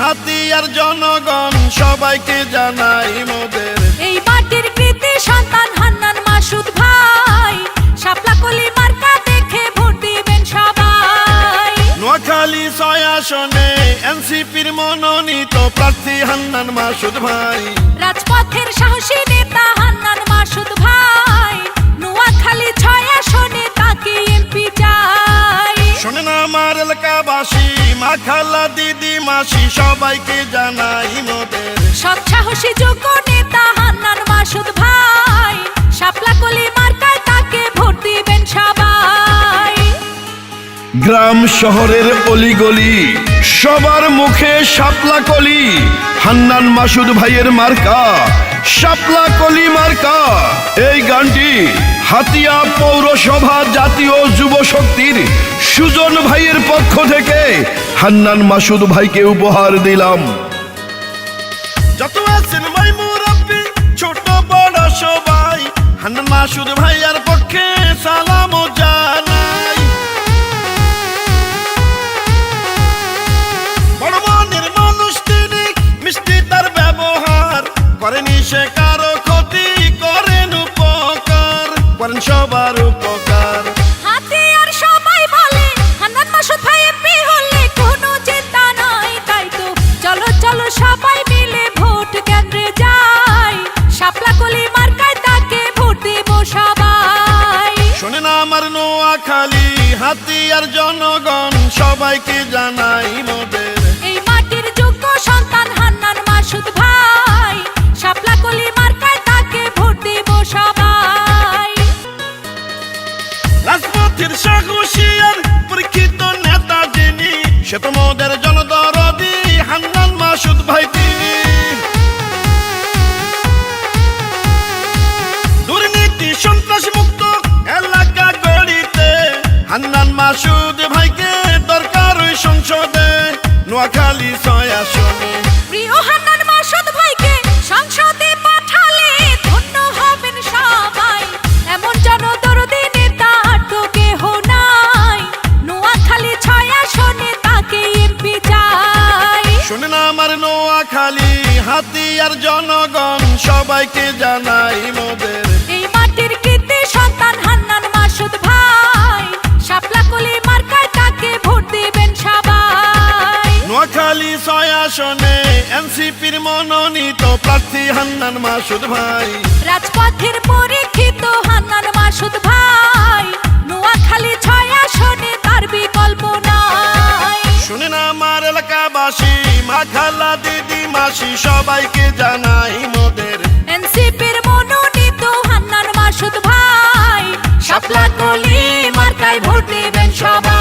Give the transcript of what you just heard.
হাতিয়ার জনগণ সবাইকে জানাই মোদের। এই মাটির কৃতি সন্তান হান্নান মাসুদ ভাই। শাপলা কলি মার্কা দেখে ভোট দিবেন সবাই। নোয়াখালী ছয় আসনে এনসিপির মনোনীত প্রার্থী হান্নান মাসুদ ভাই। রাজপথের সাহসী নেতা হান্নান মাসুদ ভাই। নোয়াখালী ছয় আসনে তাকে এমপি চাই। শোনেন আমার এলাকাবাসী মা মাসি সবাইকে জানাই মোদের। সৎ সাহসী যোগ্য নেতা হান্নান মাসুদ ভাই শাপলা কলি মার্কায় তাকে ভোট দিবেন সবাই। গ্রাম শহরের অলিগলি সবার মুখে শাপলা কলি হান্নান মাসুদ ভাইয়ের মার্কা শাপলা কলি মার্কা। এই গানটি হাতিয়া পৌরসভা জাতীয় যুব শক্তির সুজন ভাইয়ের পক্ষ থেকে হান্নান মাসুদ ভাইকে উপহার দিলাম। যত আছেন ভাই ছোট বড় সবাই, হান্নান মাসুদ ভাইয়ার পক্ষে সালাম মিষ্টি তার ব্যবহার করেনি সে কারও ক্ষতি, করেন উপকার সবার উপকার। হাতিয়ার জনগণ সবাইকে জানাই মোদের। এই মাটির যোগ্য সন্তান হান্নান মাসুদ ভাই শাপলা কলি মার্কায় তাকে ভোট দেব সবাই। রাজপথের সাহসিয়ার পরীক্ষিত নেতা যিনি সে তো মোদের জনদরদি মাসুদ ভাইকে দরকার ওই সংসদে নোয়াখালী ছয় আসনে। প্রিয় হান্নান মাসুদ ভাইকে সংসদে পাঠালে ধন্য হবেন সবাই। এমন জনদরদি নেতা আর তো কেহ নাই। নোয়াখালী ছয় আসনে তাকে এমপি চাই। শোনেন আমার নোয়াখালী হাতিয়ার জনগণ সবাইকে জানাই মোদের নোয়াখালী ছয় আসনে এনসিপির মনোনীত প্রার্থী হান্নান মাসুদ ভাই। রাজপথের পরীক্ষিত হান্নান মাসুদ ভাই। নোয়াখালী ছয় আসনে তার বিকল্প নাই। শুনে না আমার এলাকাবাসী মা খালা দিদি মাসি সবাইকে জানাই মোদের। এনসিপির মনোনীত হান্নান মাসুদ ভাই সাপলা কলি মার্কায় ভোট দেবেন সবাই।